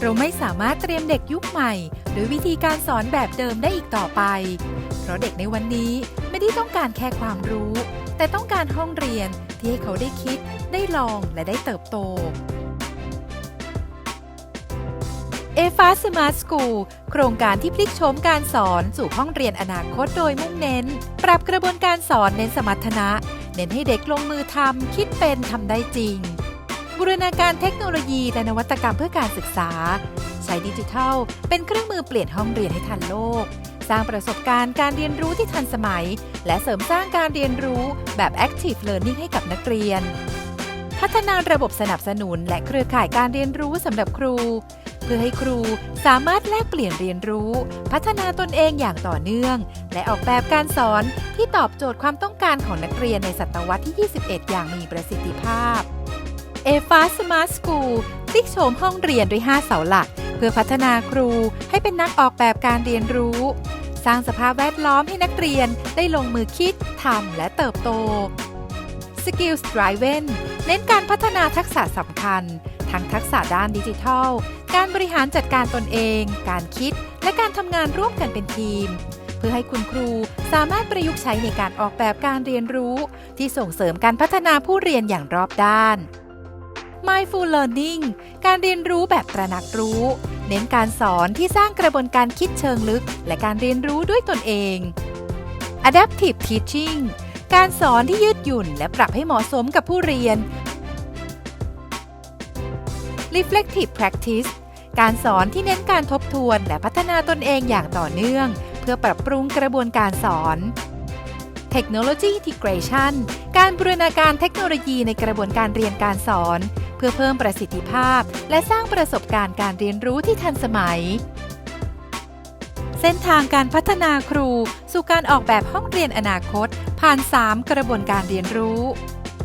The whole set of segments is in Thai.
เราไม่สามารถเตรียมเด็กยุคใหม่ หรือวิธีการสอนแบบเดิมได้อีกต่อไป เพราะเด็กในวันนี้ไม่ได้ต้องการแค่ความรู้ แต่ต้องการห้องเรียนที่ให้เขาได้คิด ได้ลองและได้เติบโตเอฟาสมาร์ทสกูลโครงการที่พลิกโฉมการสอนสู่ห้องเรียนอนาคตโดยมุ่งเน้น ปรับกระบวนการสอนเน้นสมรรถนะ เน้นให้เด็กลงมือทำคิดเป็นทำได้จริง บูรณาการเทคโนโลยีและนวัตกรรมเพื่อการศึกษา ใช้ดิจิทัล เป็นเครื่องมือเปลี่ยนห้องเรียนให้ทันโลก สร้างประสบการณ์การเรียนรู้ที่ทันสมัย และเสริมสร้างการเรียนรู้แบบ Active Learning ให้กับนักเรียน พัฒนาระบบสนับสนุนและเครือข่ายการเรียนรู้สำหรับครู เพื่อให้ครูสามารถแลกเปลี่ยนเรียนรู้ พัฒนาตนเองอย่างต่อเนื่อง และออกแบบการสอนที่ตอบโจทย์ความต้องการของนักเรียนในศตวรรษที่ 21 อย่างมีประสิทธิภาพ เอฟ้าสมาร์ทสกูลพลิกโฉมห้องเรียนด้วย 5 เสาหลัก เพื่อพัฒนาครูให้เป็นนักออกแบบการเรียนรู้ สร้างสภาพแวดล้อมให้นักเรียนได้ลงมือคิดทำและเติบโต Skills Driven เน้นการพัฒนาทักษะสำคัญ ทั้งทักษะด้านดิจิทัล การบริหารจัดการตนเอง การคิด และการทำงานร่วมกันเป็นทีม เพื่อให้คุณครูสามารถประยุกต์ใช้ในการออกแบบการเรียนรู้ ที่ส่งเสริมการพัฒนาผู้เรียนอย่างรอบด้าน Mindful Learning การเรียนรู้แบบตระหนักรู้ เน้นการสอนที่สร้างกระบวนการคิดเชิงลึก และการเรียนรู้ด้วยตนเอง Adaptive Teaching การสอนที่ยืดหยุ่น และปรับให้เหมาะสมกับผู้เรียน Reflective Practice การสอนที่เน้นการทบทวนและพัฒนาตนเองอย่างต่อเนื่อง เพื่อปรับปรุงกระบวนการสอน Technology Integration การบูรณาการเทคโนโลยีในกระบวนการเรียนการสอน เพื่อเพิ่มประสิทธิภาพ และสร้างประสบการณ์การเรียนรู้ที่ทันสมัย เส้นทางการพัฒนาครู สู่การออกแบบห้องเรียนอนาคต ผ่าน 3 กระบวนการเรียนรู้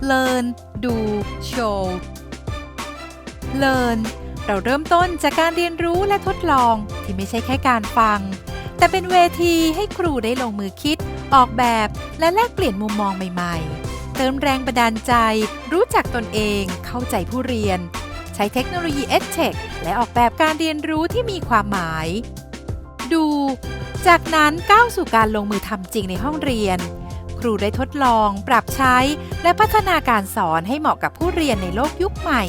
Learn Do Show Learn เราเริ่มต้นจากการเรียนรู้และทดลองที่ไม่ใช่แค่การฟัง แต่เป็นเวทีให้ครูได้ลงมือคิด ออกแบบและแลกเปลี่ยนมุมมองใหม่ ๆ ติมแรงบันดาลใจ รู้จักตนเอง เข้าใจผู้เรียน ใช้เทคโนโลยี EdTech และออกแบบการเรียนรู้ที่มีความหมาย ดู จากนั้นก้าวสู่การลงมือทำจริงในห้องเรียน ครูได้ทดลอง ปรับใช้ และพัฒนาการสอนให้เหมาะกับผู้เรียนในโลกยุคใหม่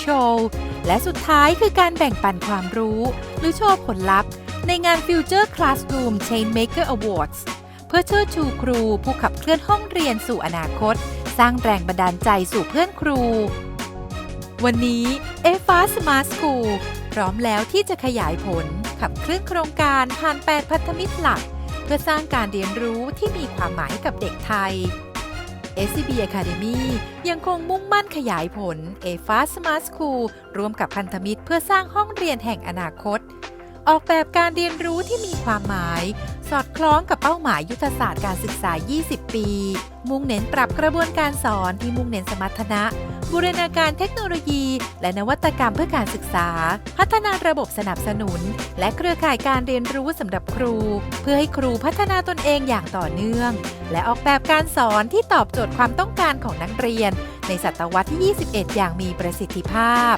โชว์ และสุดท้ายคือการแบ่งปันความรู้ หรือโชว์ผลลัพธ์ ในงาน Future Classroom Chain Maker Awards เพื่อเชิดชูครูผู้ขับเคลื่อนห้องเรียนสู่อนาคต สร้างแรงบันดาลใจสู่เพื่อนครู วันนี้ a f a Smart School พร้อมแล้วที่จะขยายผล ขับเคลื่อนโครงการผ่าน8พันธมิตรหลัก เพื่อสร้างการเรียนรู้ที่มีความหมายกับเด็กไทย SCB Academy ยังคงมุ่งมั่นขยายผล a f a Smart School ร่วมกับพันธมิตรเพื่อสร้างห้องเรียนแห่งอนาคต ออกแบบการเรียนรู้ที่มีความหมาย สอดคล้องกับเป้าหมายยุทธศาสตร์การศึกษา 20 ปี มุ่งเน้นปรับกระบวนการสอนที่มุ่งเน้นสมรรถนะ บูรณาการเทคโนโลยี และนวัตกรรมเพื่อการศึกษา พัฒนาระบบสนับสนุน และเครือข่ายการเรียนรู้สำหรับครู เพื่อให้ครูพัฒนาตนเองอย่างต่อเนื่อง และออกแบบการสอนที่ตอบโจทย์ความต้องการของนักเรียน ในศตวรรษที่ 21 อย่างมีประสิทธิภาพ